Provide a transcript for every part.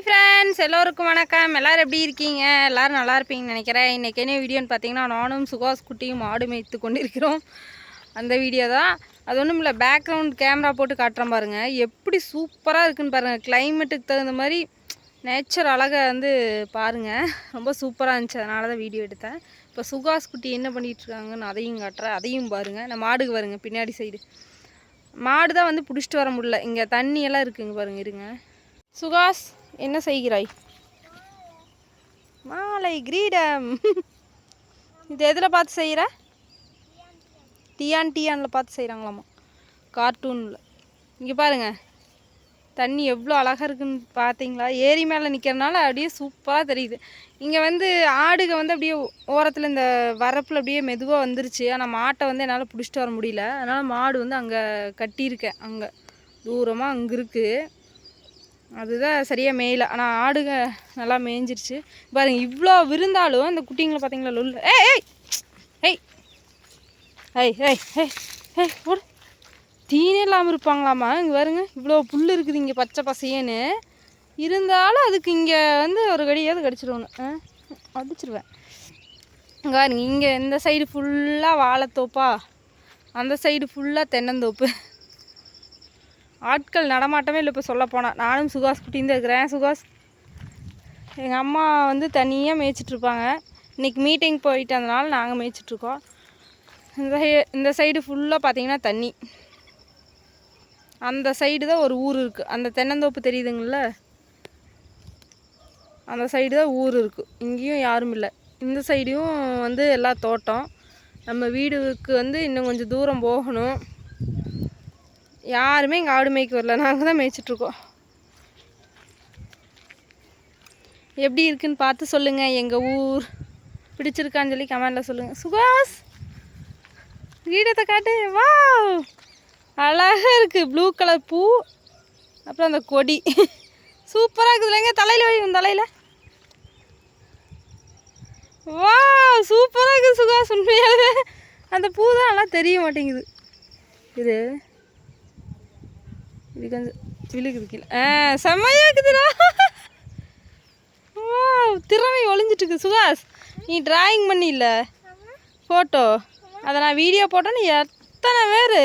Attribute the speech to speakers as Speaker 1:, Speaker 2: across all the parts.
Speaker 1: Hi friends எல்லோருக்கும் வணக்கம். எல்லோரும் எப்படி இருக்கீங்க? எல்லோரும் நல்லா இருப்பீங்கன்னு நினைக்கிறேன். இன்றைக்கி என்ன வீடியோன்னு பார்த்தீங்கன்னா நானும் சுகாஸ் குட்டியும் மாடு மேய்த்து கொண்டிருக்கிறோம். அந்த வீடியோ தான். அது ஒன்றும் இல்லை பேக்ரவுண்ட் கேமரா போட்டு காட்டுறேன் பாருங்கள் எப்படி சூப்பராக இருக்குன்னு பாருங்கள் கிளைமேட்டுக்கு தகுந்த மாதிரி நேச்சர் அழகை வந்து பாருங்கள் ரொம்ப சூப்பராக இருந்துச்சு. அதனால தான் வீடியோ எடுத்தேன். இப்போ சுகாஸ் குட்டி என்ன பண்ணிகிட்ருக்காங்கன்னு அதையும் காட்டுறேன். அதையும் பாருங்கள் நான் மாடுக்கு வருங்க பின்னாடி சைடு மாடு தான் வந்து பிடிச்சிட்டு வர முடியல. இங்கே தண்ணியெல்லாம் இருக்குங்க பாருங்கள் இருங்க. சுகாஸ் என்ன செய்கிறாய்? மாலை கிரீடம். இது எதில் பார்த்து செய்கிற? டியான் டியானில் பார்த்து செய்கிறாங்களாம்மா கார்ட்டூனில். இங்கே பாருங்க. தண்ணி எவ்வளோ அழகாக இருக்குன்னு பார்த்தீங்களா? ஏரி மேலே நிற்கிறனால அப்படியே சூப்பராக தெரியுது. இங்கே வந்து ஆடுக வந்து அப்படியே ஓரத்தில் இந்த வரப்பில் அப்படியே மெதுவாக வந்துருச்சு. ஆனால் மாட்டை வந்து என்னால் பிடிச்சிட்டு வர முடியல. அதனால் மாடு வந்து அங்கே கட்டியிருக்கேன். அங்கே. தூரமாக அங்கே இருக்குது அதுதான் சரியாக மேயல. ஆனால் ஆடுங்க நல்லா மேய்ஞ்சிருச்சு. பாருங்க இவ்வளோ விருந்தாலும் அந்த குட்டிங்களை பார்த்தீங்களா லொல்ல? ஏய் ஏய்! ஏய்! ஏய் ஏய் ஏய் ஏய் ஓடு. தீனே இல்லாமல் இருப்பாங்களாமா இங்கே பாருங்க இவ்வளோ புல் இருக்குது இங்கே பச்சை பசையன்னு இருந்தாலும் அதுக்கு இங்கே வந்து ஒரு கடியாவது கடிச்சிடுவாங்க அடிச்சிருவேன். இங்கே பாருங்க இங்கே இந்த சைடு ஃபுல்லாக வாழைத்தோப்பா. அந்த சைடு ஃபுல்லாக தென்னந்தோப்பு. ஆட்கள் நடமாட்டமே இல்லை இப்போ சொல்ல போனால் நானும் சுகாஸ் குட்டியும் இருக்கிறேன். சுகாஸ் எங்கள் அம்மா வந்து தனியாக மேய்ச்சிட்ருப்பாங்க இன்றைக்கி மீட்டிங் போயிட்டு அதனால நாங்கள் மேய்ச்சிட்ருக்கோம் இந்த சை- இந்த சைடு ஃபுல்லாக பார்த்தீங்கன்னா தண்ணி. அந்த சைடு தான் ஒரு ஊர் இருக்குது அந்த தென்னந்தோப்பு தெரியுதுங்கள? அந்த சைடு தான் ஊர் இருக்குது இங்கேயும் யாரும் இல்லை. இந்த சைடையும் வந்து எல்லா தோட்டம். நம்ம வீடுக்கு வந்து இன்னும் கொஞ்சம் தூரம் போகணும். யாருமே இங்கே ஆடு மேய்க்க வரல. நாங்கள் தான் மேய்ச்சிட்ருக்கோம் எப்படி இருக்குன்னு பார்த்து சொல்லுங்கள் எங்கள் ஊர் பிடிச்சிருக்கான்னு சொல்லி கமெண்டில் சொல்லுங்கள் சுகாஸ் வீடத்தை காட்டு. வா அழகாக இருக்குது ப்ளூ கலர் பூ அப்புறம் அந்த கொடி. சூப்பராக இருக்குது. இல்லைங்க தலையில் வைக்கும் தலையில். வா சூப்பராக இருக்குது சுகாஸ் உண்மையாகவே அந்த பூ தான் நல்லா தெரிய மாட்டேங்குது. இது இது கொஞ்சம் விழுகுது கீழே ஆ செம்மையாக இருக்குதுடா. வா திறமை ஒளிஞ்சிட்டு இருக்கு சுகாஸ் நீ டிராயிங் பண்ணியில்ல ஃபோட்டோ அதை நான் வீடியோ போட்டேன்னு எத்தனை பேர்?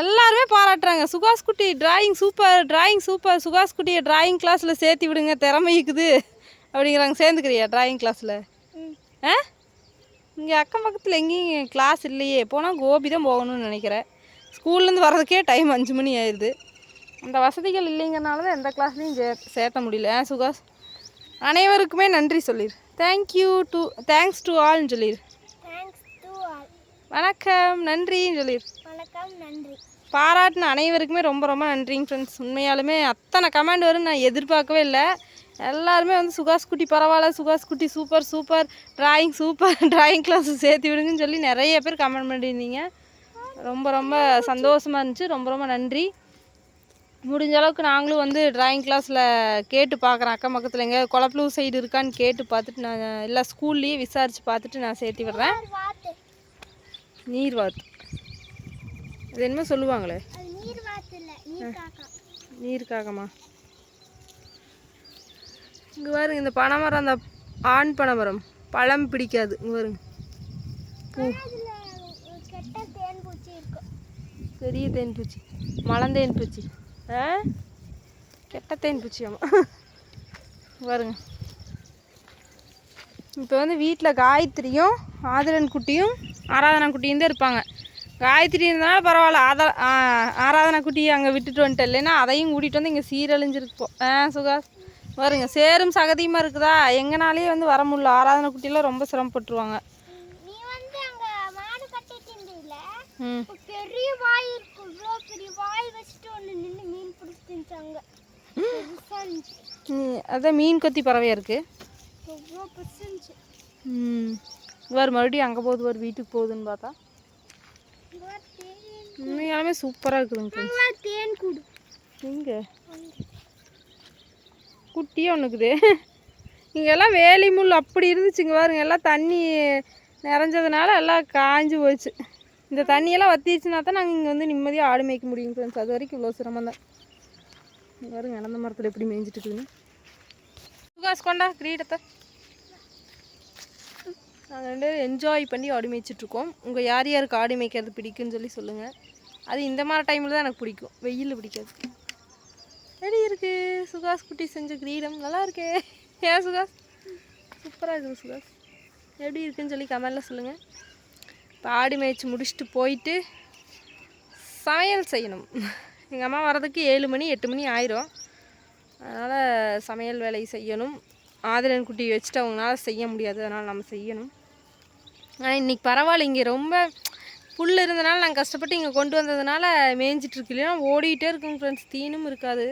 Speaker 1: எல்லாருமே பாராட்டுறாங்க. சுகாஸ் குட்டி டிராயிங் சூப்பர் டிராயிங் சூப்பர் சுகாஸ் குட்டியை டிராயிங் கிளாஸில் சேர்த்து விடுங்க. திறமை இருக்குது. அப்படிங்கிறாங்க. சேர்ந்துக்கிறியா டிராயிங் கிளாஸில் ஆ? இங்கே அக்கம் பக்கத்தில் எங்கேயும் கிளாஸ் இல்லையே. போனால் கோபி தான் போகணும்னு நினைக்கிறேன். ஸ்கூல்லேருந்து வர்றதுக்கே டைம் அஞ்சு மணி ஆயிடுது. அந்த வசதிகள் இல்லைங்கிறனால தான் எந்த கிளாஸ்லையும் சே சேர்த்த முடியல. ஆ சுகாஸ் அனைவருக்குமே நன்றி சொல்லிடு thank you to thanks to ஆல்னு சொல்லிடு
Speaker 2: தேங்க்ஸ் டு ஆல்
Speaker 1: வணக்கம் நன்றின்னு சொல்லிடு
Speaker 2: வணக்கம் நன்றி.
Speaker 1: பாராட்டின அனைவருக்குமே ரொம்ப ரொம்ப நன்றிங்க ஃப்ரெண்ட்ஸ் உண்மையாலுமே அத்தனை கமெண்ட் வரும் நான் எதிர்பார்க்கவே இல்லை. எல்லாருமே வந்து சுகாஸ் குட்டி பரவாயில்ல சுகாஸ் குட்டி super super drawing super drawing class சேர்த்து விடுங்கன்னு சொல்லி நிறைய பேர் கமெண்ட் பண்ணியிருந்தீங்க. ரொம்ப ரொம்ப சந்தோஷமாக இருந்துச்சு. ரொம்ப ரொம்ப நன்றி. முடிஞ்ச அளவுக்கு நாங்களும் வந்து ட்ராயிங் கிளாஸில் கேட்டு பார்க்குறேன் அக்கம் பக்கத்தில் எங்கே குளப்பலூர் சைடு இருக்கான்னு கேட்டு பார்த்துட்டு நான் எல்லா ஸ்கூல்லையும் விசாரித்து பார்த்துட்டு நான் சேர்த்து விடுறேன். நீர் வாத்து அது என்னமோ சொல்லுவாங்களே.
Speaker 2: நீர்
Speaker 1: காக்கமா இங்கே பாருங்க இந்த பனைமரம் அந்த ஆண் பனைமரம். பழம் பிடிக்காது. இங்கே பாருங்க.
Speaker 2: பூ ஒரு கெட்ட தேன் பூச்சி இருக்கும்
Speaker 1: பெரிய தேன் பூச்சி. மலந்தேன் பூச்சி. ஆ? கெட்ட தேன் பூச்சி ஆமாம் பாருங்க. இப்போ வந்து வீட்டில் காயத்ரியும் ஆதரன் குட்டியும் ஆராதனா குட்டியும் தான் இருப்பாங்க. காயத்ரி இருந்தாலும் பரவாயில்ல. ஆதா ஆராதனா குட்டியை அங்கே விட்டுட்டு வந்துட்டேன். இல்லைன்னா அதையும் கூட்டிகிட்டு வந்து இங்கே சீரழிஞ்சிருப்போம் ஆ சுகாஸ் பாருங்க. சேரும் சகதியுமா இருக்குதா? எங்கனாலேயே வந்து வர முடியல. ஆராதனை குட்டியெல்லாம் ரொம்ப சிரமப்பட்டுருவாங்க
Speaker 2: நீ வந்து அங்க மாடு கட்டிட்டு இருந்தீல
Speaker 1: ம்
Speaker 2: ஒரு பெரிய வாய் இருக்கும் இவ்வளோ பெரிய வாய் வச்சுட்டு ஒன்று நின்று மீன்
Speaker 1: ம், அதான் மீன் கொத்தி பறவையாக இருக்குது
Speaker 2: எவ்வளோ
Speaker 1: ம். இவர் மறுபடியும் அங்கே போகுது ஒரு வீட்டுக்கு போகுதுன்னு பார்த்தா. உண்மையாலுமே சூப்பராக இருக்குதுங்க
Speaker 2: தேன் கூடு.
Speaker 1: எங்கே? குட்டியே ஒன்றுக்குது இங்கெல்லாம் வேலி முள் அப்படி இருந்துச்சுங்க பாருங்க எல்லாம் தண்ணி நிறைஞ்சதுனால எல்லாம் காஞ்சு போச்சு. இந்த தண்ணியெல்லாம் வத்திடுச்சுனா தான் நாங்கள் இங்கே வந்து நிம்மதியாக ஆடு மேய்க்க முடியும் ஃப்ரெண்ட்ஸ் அது வரைக்கும் இவ்வளோ சிரமம் தான் பாருங்க இழந்த மரத்தில் எப்படி மேய்ஞ்சிட்டு இருக்குதுன்னு. சுகாஸ் கொண்டா கிரீடத்தை. நாங்கள் ரெண்டு பேரும் என்ஜாய் பண்ணி ஆடு மேய்ச்சிட்ருக்கோம் உங்கள் யார் யாருக்கு ஆடு மேய்க்கிறது பிடிக்குன்னு சொல்லி சொல்லுங்கள் அது இந்த மாதிரி டைமில் தான் எனக்கு பிடிக்கும். வெயில் பிடிக்காது. எப்படி இருக்கு? சுகாஸ் குட்டி செஞ்ச கிரீடம். நல்லா இருக்கே. ஏன் சுகாஸ் சூப்பராக இருக்குது சுகாஸ் எப்படி இருக்குன்னு சொல்லி கமெண்டில் சொல்லுங்கள் இப்போ ஆடு மேய்ச்சி முடிச்சுட்டு போயிட்டு சமையல் செய்யணும். எங்கள் அம்மா வரதுக்கு ஏழு மணி எட்டு மணி ஆயிரும். அதனால் சமையல் வேலை செய்யணும். ஆதிரன் குட்டி வச்சுட்டு அவங்களால செய்ய முடியாது. அதனால் நம்ம செய்யணும். ஆனால் இன்றைக்கி பரவாயில்ல. இங்கே ரொம்ப புல் இருந்தனால நாங்கள் கஷ்டப்பட்டு இங்கே கொண்டு வந்ததுனால மேய்ஞ்சிட்ருக்கு இல்லைன்னா ஓடிட்டே இருக்குங்க ஃப்ரெண்ட்ஸ் தீனும் இருக்காது.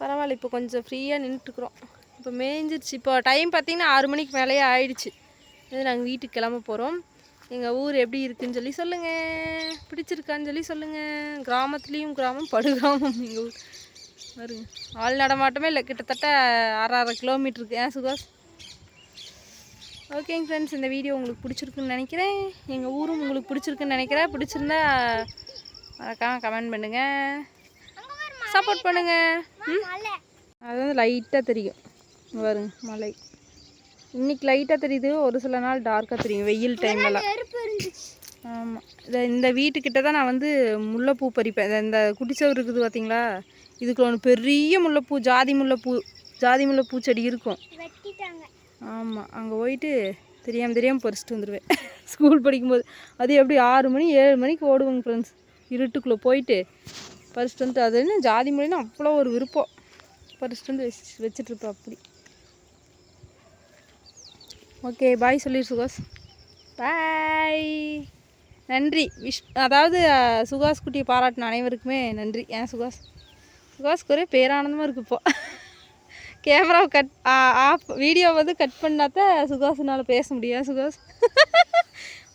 Speaker 1: பரவாயில்ல. இப்போ கொஞ்சம் ஃப்ரீயாக நின்றுட்டுக்குறோம் இப்போ மேய்ஞ்சிருச்சு. இப்போ டைம் பார்த்திங்கன்னா ஆறு மணிக்கு மேலேயே ஆயிடுச்சு. இது நாங்கள் வீட்டுக்கு கிளம்ப போகிறோம் எங்கள் ஊர் எப்படி இருக்குன்னு சொல்லி சொல்லுங்கள் பிடிச்சிருக்கான்னு சொல்லி சொல்லுங்கள் கிராமத்துலேயும் கிராமம் படுகிராமம் எங்கள் ஊர். பாருங்க. ஆள் நடமாட்டமே இல்லை. கிட்டத்தட்ட அரை அரை கிலோமீட்டருக்கு ஏன் சுகாஸ் ஓகேங்க ஃப்ரெண்ட்ஸ் இந்த வீடியோ உங்களுக்கு பிடிச்சிருக்குன்னு நினைக்கிறேன். எங்கள் ஊரும் உங்களுக்கு பிடிச்சிருக்குன்னு நினைக்கிறேன். பிடிச்சிருந்தா மறக்காம கமெண்ட் பண்ணுங்கள் சப்போர்ட் பண்ணுங்கள் அது வந்து லைட்டாக தெரியும். பாருங்க மலை இன்னைக்கு லைட்டாக தெரியுது. ஒரு சில நாள் டார்க்காக தெரியும். வெயில் டைம்லலாம் ஆமாம் இந்த இந்த வீட்டுக்கிட்ட தான் நான் வந்து முல்லைப்பூ பறிப்பேன். இந்த- குட்டிச்சவர் இருக்குது பார்த்தீங்களா இதுக்கு ஒன்று பெரிய முல்லைப்பூ ஜாதி முல்லைப்பூ ஜாதி முல்லைப்பூ செடி இருக்கும். ஆமாம் அங்கே போயிட்டு தெரியாமல் தெரியாமல் பறிச்சிட்டு வந்துடுவேன் ஸ்கூல் படிக்கும்போது. அது எப்படி ஆறு மணி ஏழு மணிக்கு ஓடுவோங்க ஃப்ரெண்ட்ஸ் இருட்டுக்குள்ளே போயிட்டு பறிச்சிட்டு வந்துட்டு அது என்ன ஜாதி மொழின்னா அவ்வளோ ஒரு விருப்பம். பறிச்சிட்டு வந்து வச்சு வச்சிட்ருப்பேன் அப்படி. ஓகே பாய் சொல்லிடு சுகாஸ் பாய் நன்றி. விஷ் அதாவது சுகாஸ் குட்டியை பாராட்டின அனைவருக்குமே நன்றி. ஏன் சுகாஸ் சுகாஸ்க்கு ஒரே பேரானந்தமாக இருக்கு இப்போ. கேமராவை கட் ஆஃப் வீடியோ வந்து கட் பண்ணாதான் சுகாஸ்னால பேச முடியும். சுகாஸ்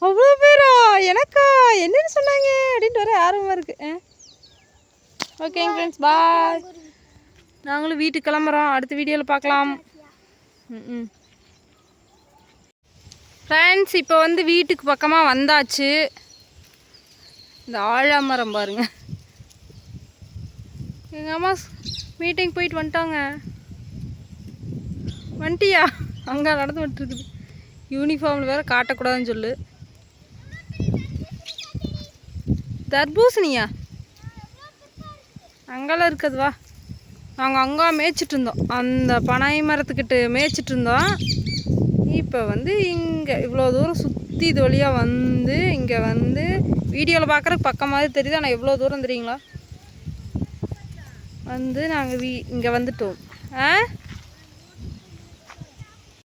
Speaker 1: அவ்வளோ பேரா? எனக்கா? என்னன்னு சொன்னாங்க? அப்படின்ட்டு வர ஆர்வமாக இருக்கு. ஓகேங்க ஃப்ரெண்ட்ஸ் பாய் நாங்களும் வீட்டுக்கு கிளம்புறோம். அடுத்த வீடியோவில் பார்க்கலாம். ம். ஃப்ரெண்ட்ஸ் இப்போ வந்து வீட்டுக்கு பக்கமாக வந்தாச்சு. இந்த ஆழாமரம் பாருங்க. எங்கள் அம்மா மீட்டிங் போயிட்டு வந்துட்டாங்க. வந்துட்டியா? அங்கே நடந்து வந்துட்டுருக்குது. யூனிஃபார்மில் வேறு காட்டக்கூடாதுன்னு சொல்லு. தர்பூசணியா? அங்கெல்லாம் இருக்குது வா. நாங்கள் அங்கே மேய்ச்சிட்டு இருந்தோம். அந்த பனை மரத்துக்கிட்ட மேய்ச்சிட்டு இருந்தோம். இப்போ வந்து இங்கே இவ்வளோ தூரம் சுற்றி இது வழியாக வந்து இங்கே வந்து வீடியோவில் பார்க்குறக்கு பக்கம் மாதிரி தெரியுது. ஆனால் எவ்வளோ தூரம் தெரியுங்களா? வந்து நாங்கள் வீ இங்கே வந்துட்டோம். ஆ?